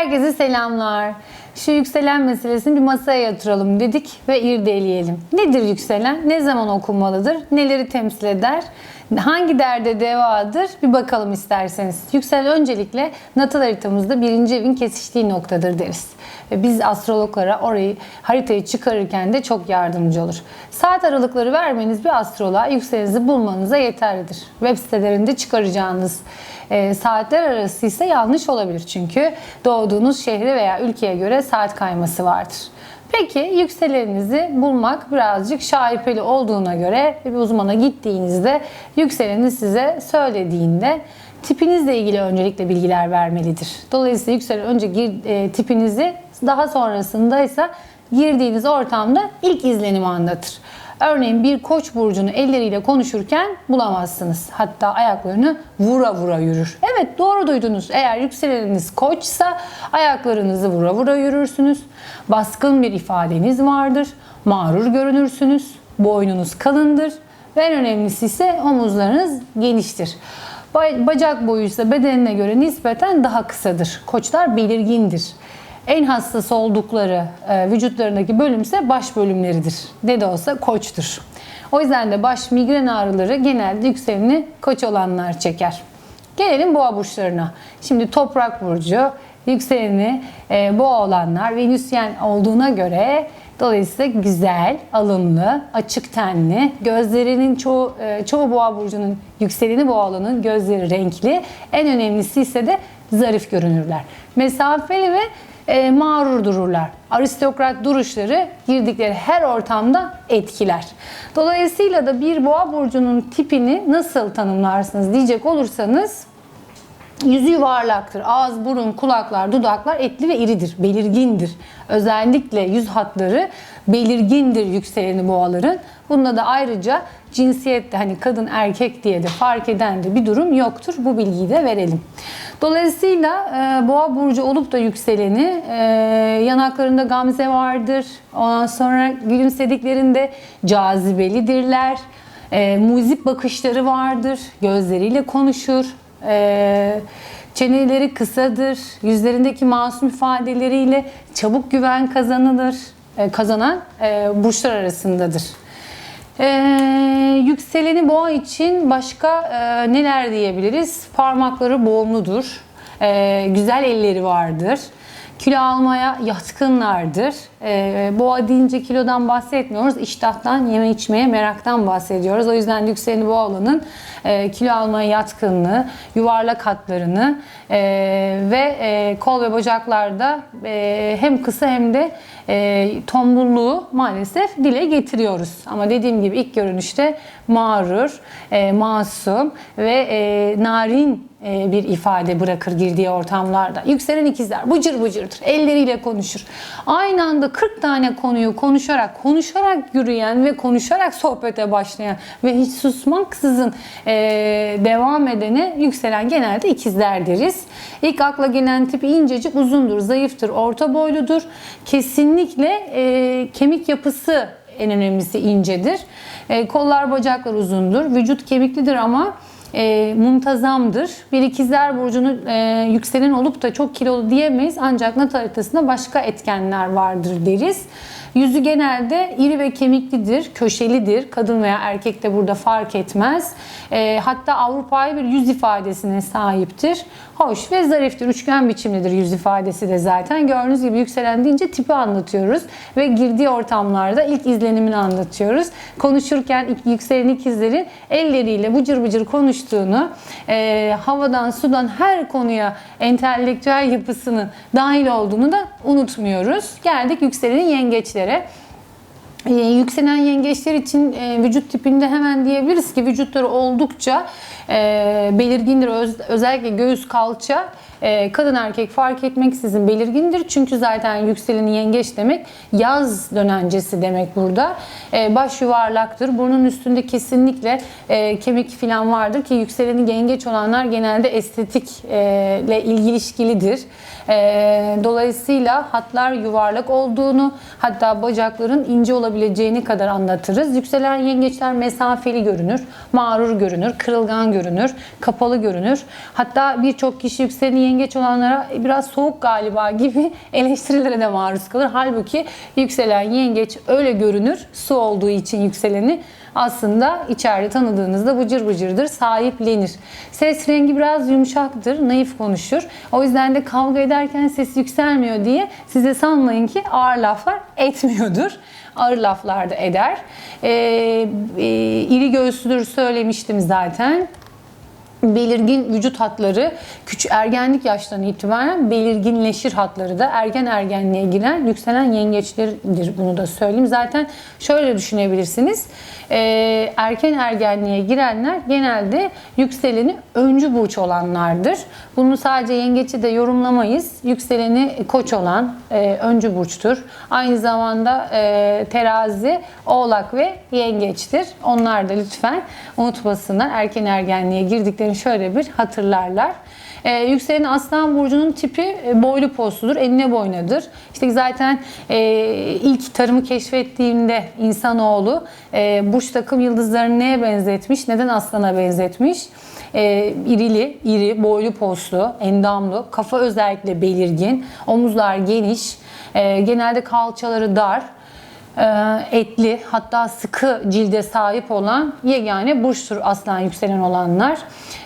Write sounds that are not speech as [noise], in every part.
Herkese selamlar. Şu yükselen meselesini bir masaya yatıralım dedik ve irdeleyelim. Nedir yükselen? Ne zaman okunmalıdır? Neleri temsil eder? Hangi derde devadır? Bir bakalım isterseniz. Yükselen öncelikle natal haritamızda birinci evin kesiştiği noktadır deriz. Ve biz astrologlara orayı haritayı çıkarırken de çok yardımcı olur. Saat aralıkları vermeniz bir astroloğa yükselenizi bulmanıza yeterlidir. Web sitelerinde çıkaracağınız e, saatler arası ise yanlış olabilir çünkü doğduğunuz şehre veya ülkeye göre saat kayması vardır. Peki yükseleninizi bulmak birazcık şaibeli olduğuna göre bir uzmana gittiğinizde yükseleni size söylediğinde tipinizle ilgili öncelikle bilgiler vermelidir. Dolayısıyla yükselen önce gir, e, tipinizi daha sonrasında ise girdiğiniz ortamda ilk izlenimi anlatır. Örneğin bir koç burcunu elleriyle konuşurken bulamazsınız. Hatta ayaklarını vura vura yürür. Evet doğru duydunuz. Eğer yükseleniniz koçsa ayaklarınızı vura vura yürürsünüz. Baskın bir ifadeniz vardır. Mağrur görünürsünüz. Boynunuz kalındır. Ve en önemlisi ise omuzlarınız geniştir. Ba- Bacak boyu ise bedenine göre nispeten daha kısadır. Koçlar belirgindir. En hassas oldukları e, vücutlarındaki bölümse baş bölümleridir. Ne de olsa koçtur. O yüzden de baş migren ağrıları genelde yükseleni koç olanlar çeker. Gelelim boğa burçlarına. Şimdi toprak burcu, yükseleni e, boğa olanlar venüsyen olduğuna göre dolayısıyla güzel, alımlı, açık tenli, gözlerinin çoğu e, çoğu boğa burcunun yükseleni boğalanın gözleri renkli. En önemlisi ise de zarif görünürler. Mesafeli ve e, mağrur dururlar. Aristokrat duruşları girdikleri her ortamda etkiler. Dolayısıyla da bir boğa burcunun tipini nasıl tanımlarsınız diyecek olursanız Yüzü yuvarlaktır. Ağız, burun, kulaklar, dudaklar etli ve iridir, belirgindir. Özellikle yüz hatları belirgindir yükseleni boğaların. Bunda da ayrıca cinsiyette hani kadın erkek diye de fark eden de bir durum yoktur. Bu bilgiyi de verelim. Dolayısıyla e, boğa burcu olup da yükseleni e, yanaklarında gamze vardır. Ondan sonra gülümsediklerinde cazibelidirler. E, muzip bakışları vardır. Gözleriyle konuşur. Ee, çeneleri kısadır. Yüzlerindeki masum ifadeleriyle çabuk güven kazanılır. Ee, kazanan e, burçlar arasındadır. Ee, yükseleni boğa için başka e, neler diyebiliriz? Parmakları boğumludur. Ee, güzel elleri vardır. Kilo almaya yatkınlardır. Ee, boğa deyince kilodan bahsetmiyoruz. İştahtan, yeme içmeye meraktan bahsediyoruz. O yüzden yükseleni boğalanın e, kilo almaya yatkınlığı, yuvarlak hatlarını e, ve e, kol ve bacaklarda e, hem kısa hem de e, tombulluğu maalesef dile getiriyoruz. Ama dediğim gibi ilk görünüşte mağrur, e, masum ve e, narin e, bir ifade bırakır girdiği ortamlarda. Yükselen ikizler bıcır bıcırdır. Elleriyle konuşur. Aynı anda 40 tane konuyu konuşarak, konuşarak yürüyen ve konuşarak sohbete başlayan ve hiç susmaksızın e, devam edene yükselen genelde ikizler deriz. İlk akla gelen tip incecik, uzundur, zayıftır, orta boyludur. Kesinlikle e, kemik yapısı en önemlisi incedir. E, kollar, bacaklar uzundur. Vücut kemiklidir ama e, muntazamdır. Bir ikizler burcunu e, yükselen olup da çok kilolu diyemeyiz ancak natal haritasında başka etkenler vardır deriz. Yüzü genelde iri ve kemiklidir, köşelidir. Kadın veya erkek de burada fark etmez. E, hatta Avrupa'yı bir yüz ifadesine sahiptir. Hoş ve zariftir. Üçgen biçimlidir yüz ifadesi de zaten. Gördüğünüz gibi yükselen deyince tipi anlatıyoruz. Ve girdiği ortamlarda ilk izlenimini anlatıyoruz. Konuşurken yükselen ikizlerin elleriyle bıcır bıcır konuştuğunu, e, havadan sudan her konuya entelektüel yapısının dahil olduğunu da unutmuyoruz. Geldik yükselenin yengeçlere. Ee, yükselen yengeçler için e, vücut tipinde hemen diyebiliriz ki vücutları oldukça e, belirgindir. Öz- özellikle göğüs kalça e, kadın erkek fark etmeksizin belirgindir. Çünkü zaten yükseleni yengeç demek yaz dönencesi demek burada. E, baş yuvarlaktır. Burnun üstünde kesinlikle e, kemik falan vardır ki yükseleni yengeç olanlar genelde estetikle ilişkilidir. E, dolayısıyla hatlar yuvarlak olduğunu hatta bacakların ince olabileceğini kadar anlatırız. Yükselen yengeçler mesafeli görünür, mağrur görünür, kırılgan görünür, kapalı görünür. Hatta birçok kişi yükseleni yengeç olanlara biraz soğuk galiba gibi [laughs] eleştirilere de maruz kalır. Halbuki yükselen yengeç öyle görünür. Su olduğu için yükseleni aslında içeride tanıdığınızda bıcır bıcırdır, sahiplenir. Ses rengi biraz yumuşaktır, naif konuşur. O yüzden de kavga ederken ses yükselmiyor diye size sanmayın ki ağır laflar etmiyordur. [laughs] Ağır laflar da eder. Ee, e, iri göğüslüdür söylemiştim zaten belirgin vücut hatları küçük ergenlik yaşlarına itibaren belirginleşir hatları da ergen ergenliğe giren yükselen yengeçlerdir bunu da söyleyeyim. Zaten şöyle düşünebilirsiniz. Ee, erken ergenliğe girenler genelde yükseleni öncü burç olanlardır. Bunu sadece yengeçi de yorumlamayız. Yükseleni koç olan e, öncü burçtur. Aynı zamanda e, terazi, oğlak ve yengeçtir. Onlar da lütfen unutmasınlar. Erken ergenliğe girdiklerini şöyle bir hatırlarlar. Ee, yükselen aslan burcunun tipi e, boylu posludur, enine boynadır. İşte zaten e, ilk tarımı keşfettiğinde insanoğlu e, burç takım yıldızlarını neye benzetmiş, neden aslana benzetmiş? E, irili, iri, boylu poslu, endamlı, kafa özellikle belirgin, omuzlar geniş, e, genelde kalçaları dar, e, etli hatta sıkı cilde sahip olan yegane burçtur aslan yükselen olanlar.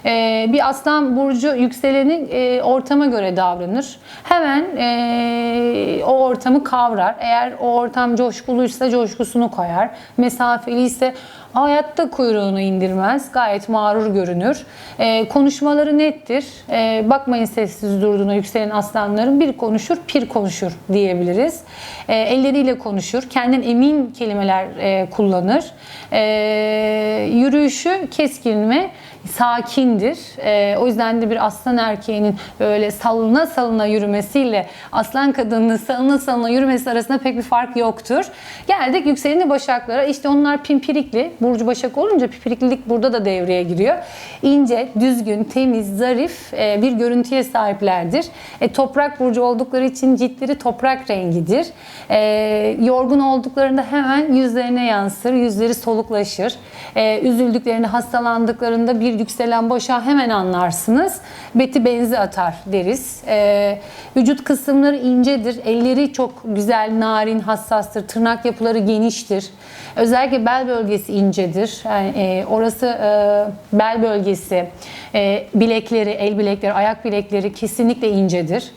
E, bir aslan burcu yükseleni e, ortama göre davranır. Hemen e, o ortamı kavrar. Eğer o ortam coşkuluysa coşkusunu koyar. Mesafeli ise hayatta kuyruğunu indirmez. Gayet mağrur görünür. E, konuşmaları nettir. E, bakmayın sessiz durduğuna yükselen aslanların bir konuşur, pir konuşur diyebiliriz. E, elleriyle konuşur. Kendinden emin kelimeler e, kullanır. E, yürüyüşü keskin ve sakindir. E, o yüzden de bir aslan erkeğinin böyle salına salına yürümesiyle aslan kadının salına salına yürümesi arasında pek bir fark yoktur. Geldik yükseleni başaklara. İşte onlar pimpirikli. Burcu başak olunca pimpiriklilik burada da devreye giriyor. İnce, düzgün, temiz, zarif e, bir görüntüye sahiplerdir. E, toprak burcu oldukları için ciltleri toprak rengidir. E, yorgun olduklarında hemen yüzlerine yansır. Yüzleri soluklaşır. E, üzüldüklerinde, hastalandıklarında bir yükselen başa hemen anlarsınız. Beti benzi atar deriz. E, vücut kısımları incedir. Elleri çok güzel, narin, hassastır. Tırnak yapıları geniştir. Özellikle bel bölgesi incedir. Yani, e, orası e, bel bölgesi, e, bilekleri, el bilekleri, ayak bilekleri kesinlikle incedir.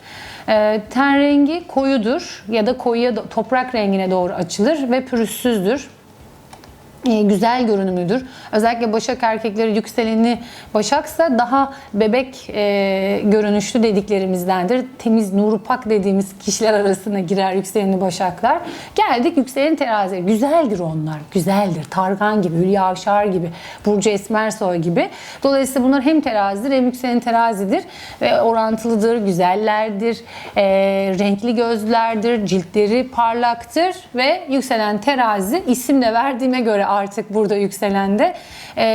E, ten rengi koyudur ya da koyuya toprak rengine doğru açılır ve pürüzsüzdür güzel görünümlüdür. Özellikle başak erkekleri yükseleni başaksa daha bebek e, görünüşlü dediklerimizdendir. Temiz, nuru pak dediğimiz kişiler arasına girer yükseleni başaklar. Geldik yükselen terazi. Güzeldir onlar. Güzeldir. Targan gibi, Hülya Avşar gibi, Burcu Esmersoy gibi. Dolayısıyla bunlar hem terazidir hem yükselen terazidir. Ve orantılıdır, güzellerdir, e, renkli gözlerdir, ciltleri parlaktır ve yükselen terazi isim de verdiğime göre artık burada yükselende. E,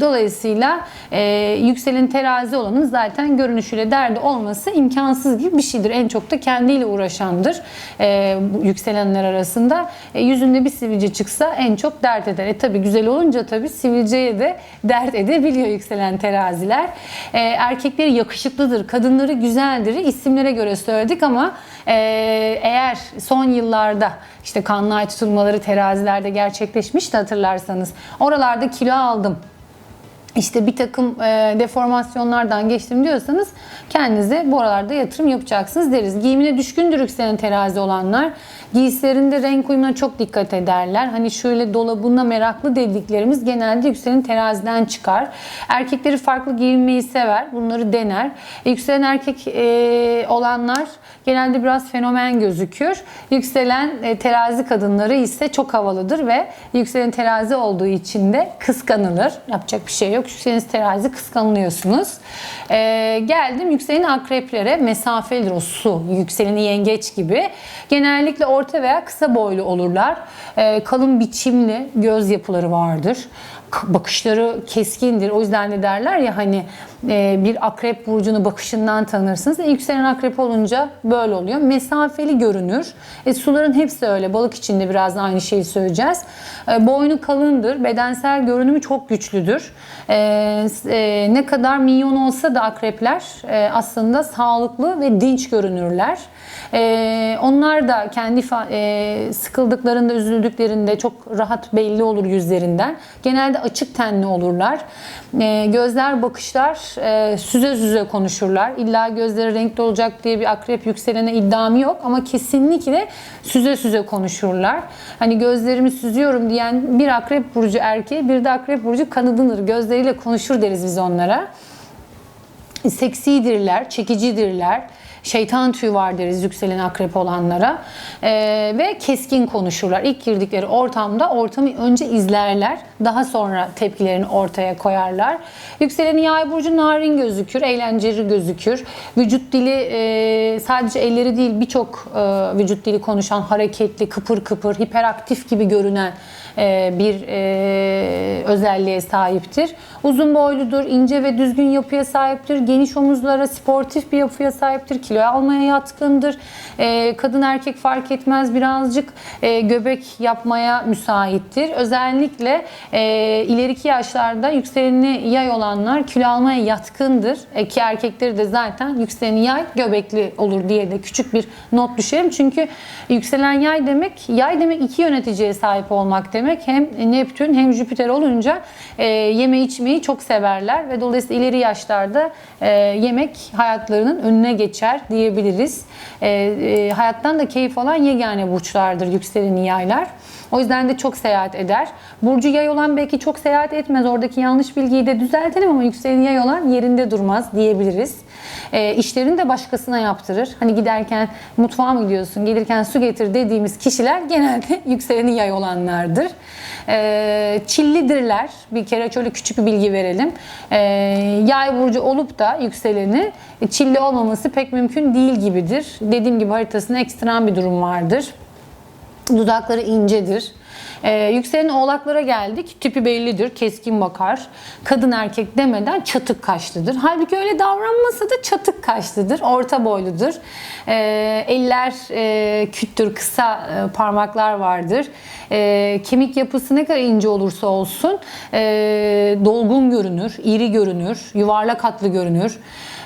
dolayısıyla e, yükselen terazi olanın zaten görünüşüyle derdi olması imkansız gibi bir şeydir. En çok da kendiyle uğraşandır e, yükselenler arasında. E, yüzünde bir sivilce çıksa en çok dert eder. E tabi güzel olunca tabi sivilceye de dert edebiliyor yükselen teraziler. E, erkekleri yakışıklıdır, kadınları güzeldir. İsimlere göre söyledik ama e, eğer son yıllarda işte kanlı ay tutulmaları terazilerde gerçekleşmişti hatırlarsanız. Oralarda kilo aldım işte bir takım e, deformasyonlardan geçtim diyorsanız kendinize bu aralarda yatırım yapacaksınız deriz. Giyimine düşkündür yükselen terazi olanlar. Giysilerinde renk uyumuna çok dikkat ederler. Hani şöyle dolabına meraklı dediklerimiz genelde yükselen teraziden çıkar. Erkekleri farklı giyinmeyi sever. Bunları dener. Yükselen erkek e, olanlar genelde biraz fenomen gözükür. Yükselen e, terazi kadınları ise çok havalıdır ve yükselen terazi olduğu için de kıskanılır. Yapacak bir şey yok. Yükselen terazi kıskanılıyorsunuz. E, geldim yükselen akreplere mesafelidir o su. Yükseleni yengeç gibi. Genellikle orta veya kısa boylu olurlar. E, kalın biçimli göz yapıları vardır bakışları keskindir. O yüzden de derler ya hani bir akrep burcunu bakışından tanırsınız. E, yükselen akrep olunca böyle oluyor. Mesafeli görünür. E, suların hepsi öyle. Balık için de biraz da aynı şeyi söyleyeceğiz. E, boynu kalındır. Bedensel görünümü çok güçlüdür. E, e, ne kadar minyon olsa da akrepler e, aslında sağlıklı ve dinç görünürler. E, onlar da kendi e, sıkıldıklarında, üzüldüklerinde çok rahat belli olur yüzlerinden. Genelde açık tenli olurlar. E, gözler, bakışlar e, süze süze konuşurlar. İlla gözleri renkli olacak diye bir akrep yükselene iddiam yok ama kesinlikle süze süze konuşurlar. Hani gözlerimi süzüyorum diyen bir akrep burcu erkeği, bir de akrep burcu kanadınır. Gözleriyle konuşur deriz biz onlara seksidirler, çekicidirler. Şeytan tüyü var deriz yükselen akrep olanlara. Ee, ve keskin konuşurlar. İlk girdikleri ortamda ortamı önce izlerler. Daha sonra tepkilerini ortaya koyarlar. Yükselen yay burcu narin gözükür, eğlenceli gözükür. Vücut dili e, sadece elleri değil birçok e, vücut dili konuşan, hareketli, kıpır kıpır, hiperaktif gibi görünen e, bir e, özelliğe sahiptir. Uzun boyludur, ince ve düzgün yapıya sahiptir. Geniş omuzlara, sportif bir yapıya sahiptir. Kilo almaya yatkındır. E, Kadın erkek fark etmez birazcık e, göbek yapmaya müsaittir. Özellikle e, ileriki yaşlarda yükseleni yay olanlar kilo almaya yatkındır. E, ki erkekleri de zaten yükseleni yay göbekli olur diye de küçük bir not düşelim. Çünkü yükselen yay demek, yay demek iki yöneticiye sahip olmak demek. Hem Neptün hem Jüpiter olunca e, yeme içmeyi çok severler ve dolayısıyla ileri yaşlarda e, yemek hayatlarının önüne geçer diyebiliriz. E, e, hayattan da keyif alan yegane burçlardır yükseleni yaylar. O yüzden de çok seyahat eder. Burcu yay olan belki çok seyahat etmez. Oradaki yanlış bilgiyi de düzeltelim ama yükseleni yay olan yerinde durmaz diyebiliriz. E, işlerini de başkasına yaptırır. Hani giderken mutfağa mı gidiyorsun, gelirken su getir dediğimiz kişiler genelde [laughs] yükseleni yay olanlardır. E, çillidirler. Bir kere şöyle küçük bir bilgi verelim. E, yay burcu olup da yükseleni e, çilli olmaması pek mümkün değil gibidir. Dediğim gibi haritasında ekstrem bir durum vardır. Dudakları incedir. Ee, yükselen oğlaklara geldik. Tipi bellidir. Keskin bakar. Kadın erkek demeden çatık kaşlıdır. Halbuki öyle davranmasa da çatık kaşlıdır. Orta boyludur. Ee, eller e, küttür. Kısa e, parmaklar vardır. Ee, kemik yapısı ne kadar ince olursa olsun e, dolgun görünür. iri görünür. Yuvarlak hatlı görünür.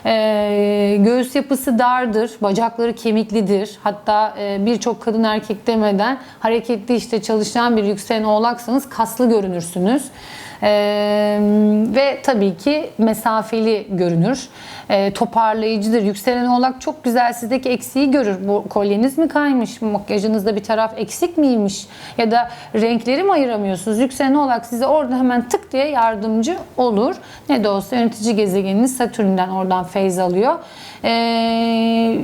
Ee, göğüs yapısı dardır, bacakları kemiklidir. Hatta e, birçok kadın erkek demeden hareketli işte çalışan bir yükselen oğlaksanız kaslı görünürsünüz. Ee, ve tabii ki mesafeli görünür. Ee, toparlayıcıdır. Yükselen oğlak çok güzel sizdeki eksiği görür. Bu kolyeniz mi kaymış? Makyajınızda bir taraf eksik miymiş? Ya da renkleri mi ayıramıyorsunuz? Yükselen oğlak size orada hemen tık diye yardımcı olur. Ne de olsa yönetici gezegeniniz Satürn'den oradan feyz alıyor. Ee,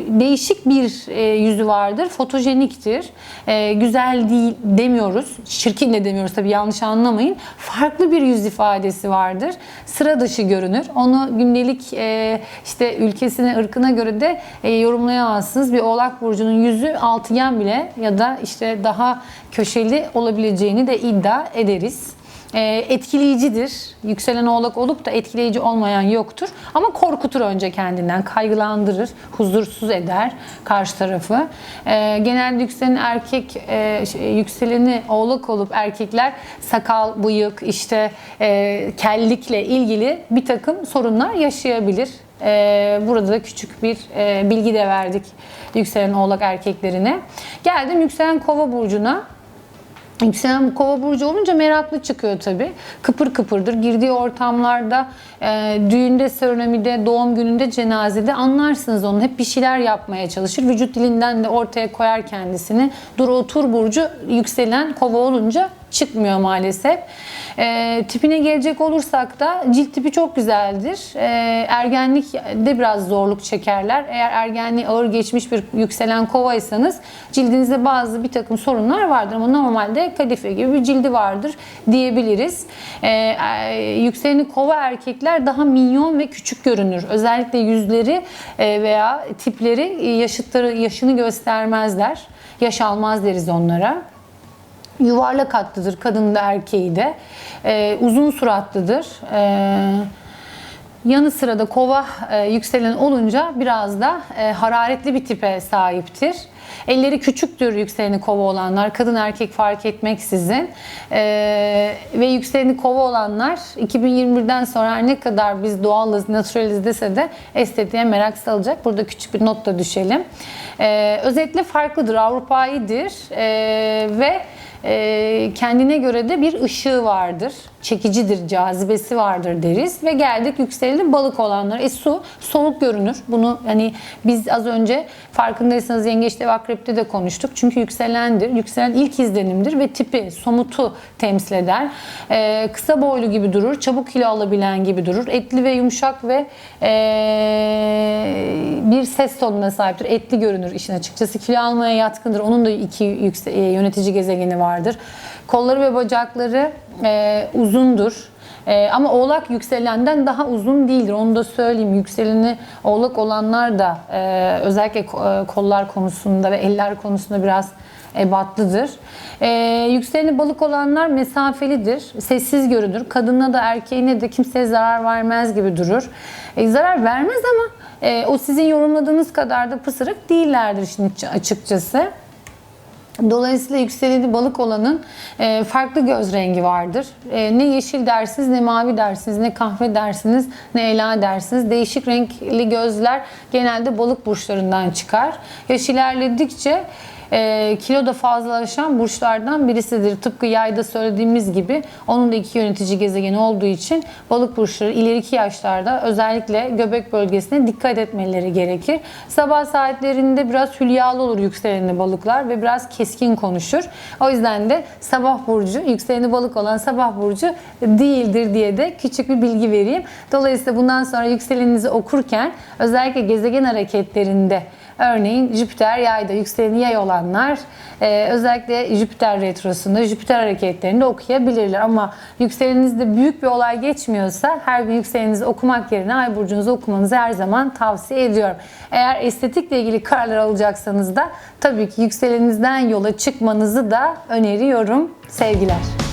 değişik bir e, yüzü vardır. Fotojeniktir. Ee, güzel değil demiyoruz. Çirkin de demiyoruz tabii yanlış anlamayın. Farklı bir yüz ifadesi vardır. Sıra dışı görünür. Onu gündelik e, işte ülkesine, ırkına göre de e, yorumlayamazsınız. Bir oğlak burcunun yüzü altıgen bile ya da işte daha köşeli olabileceğini de iddia ederiz. E, etkileyicidir. Yükselen oğlak olup da etkileyici olmayan yoktur. Ama korkutur önce kendinden, kaygılandırır, huzursuz eder karşı tarafı. E, genelde yükselen erkek, e, yükseleni oğlak olup erkekler sakal, bıyık, işte e, kellikle ilgili bir takım sorunlar yaşayabilir. E, burada da küçük bir e, bilgi de verdik yükselen oğlak erkeklerine. Geldim yükselen kova burcuna. Yükselen kova burcu olunca meraklı çıkıyor tabii. Kıpır kıpırdır. Girdiği ortamlarda e, düğünde, seremonide, doğum gününde, cenazede anlarsınız onu. Hep bir şeyler yapmaya çalışır. Vücut dilinden de ortaya koyar kendisini. Dur otur burcu yükselen kova olunca çıkmıyor maalesef. E, tipine gelecek olursak da cilt tipi çok güzeldir. E, ergenlikte biraz zorluk çekerler. Eğer ergenliği ağır geçmiş bir yükselen kovaysanız cildinizde bazı bir takım sorunlar vardır ama normalde kadife gibi bir cildi vardır diyebiliriz. E, e, yükseleni kova erkekler daha minyon ve küçük görünür. Özellikle yüzleri e, veya tipleri e, yaşıtları yaşını göstermezler. Yaş almaz deriz onlara yuvarlak hatlıdır kadın da erkeği de. Ee, uzun suratlıdır. Ee, Yanı sıra da kova e, yükselen olunca biraz da e, hararetli bir tipe sahiptir. Elleri küçüktür yükseleni kova olanlar, kadın erkek fark etmeksizin. E, ve yükseleni kova olanlar 2021'den sonra ne kadar biz doğalız, naturaliz dese de estetiğe merak salacak. Burada küçük bir not da düşelim. E, özetle farklıdır, Avrupaidir e, ve e, kendine göre de bir ışığı vardır. Çekicidir, cazibesi vardır deriz. Ve geldik yükseleni balık olanlar. E su soluk görünür. Bunu hani biz az önce farkındaysanız yengeçte ve akrepte de konuştuk. Çünkü yükselendir. Yükselen ilk izlenimdir ve tipi, somutu temsil eder. E, kısa boylu gibi durur. Çabuk kilo alabilen gibi durur. Etli ve yumuşak ve e, bir ses tonuna sahiptir. Etli görünür işin açıkçası. Kilo almaya yatkındır. Onun da iki e, yönetici gezegeni vardır. Kolları ve bacakları e, uzundur. E, ama oğlak yükselenden daha uzun değildir. Onu da söyleyeyim. Yükseleni oğlak olanlar da e, özellikle e, kollar konusunda ve eller konusunda biraz ebatlıdır. E, yükseleni balık olanlar mesafelidir. Sessiz görünür. Kadına da erkeğine de kimseye zarar vermez gibi durur. E, zarar vermez ama e, o sizin yorumladığınız kadar da pısırık değillerdir şimdi açıkçası. Dolayısıyla yükseleni balık olanın e, farklı göz rengi vardır. E, ne yeşil dersiniz, ne mavi dersiniz, ne kahve dersiniz, ne ela dersiniz. Değişik renkli gözler genelde balık burçlarından çıkar. Yaş ilerledikçe e, kilo da fazlalaşan burçlardan birisidir. Tıpkı yayda söylediğimiz gibi onun da iki yönetici gezegeni olduğu için balık burçları ileriki yaşlarda özellikle göbek bölgesine dikkat etmeleri gerekir. Sabah saatlerinde biraz hülyalı olur yükseleni balıklar ve biraz keskin konuşur. O yüzden de sabah burcu, yükseleni balık olan sabah burcu değildir diye de küçük bir bilgi vereyim. Dolayısıyla bundan sonra yükseleninizi okurken özellikle gezegen hareketlerinde Örneğin Jüpiter yayda yükseleni yay olanlar e, özellikle Jüpiter retrosunda Jüpiter hareketlerinde okuyabilirler. Ama yükselenizde büyük bir olay geçmiyorsa her gün yükseleninizi okumak yerine ay burcunuzu okumanızı her zaman tavsiye ediyorum. Eğer estetikle ilgili kararlar alacaksanız da tabii ki yükselenizden yola çıkmanızı da öneriyorum. Sevgiler.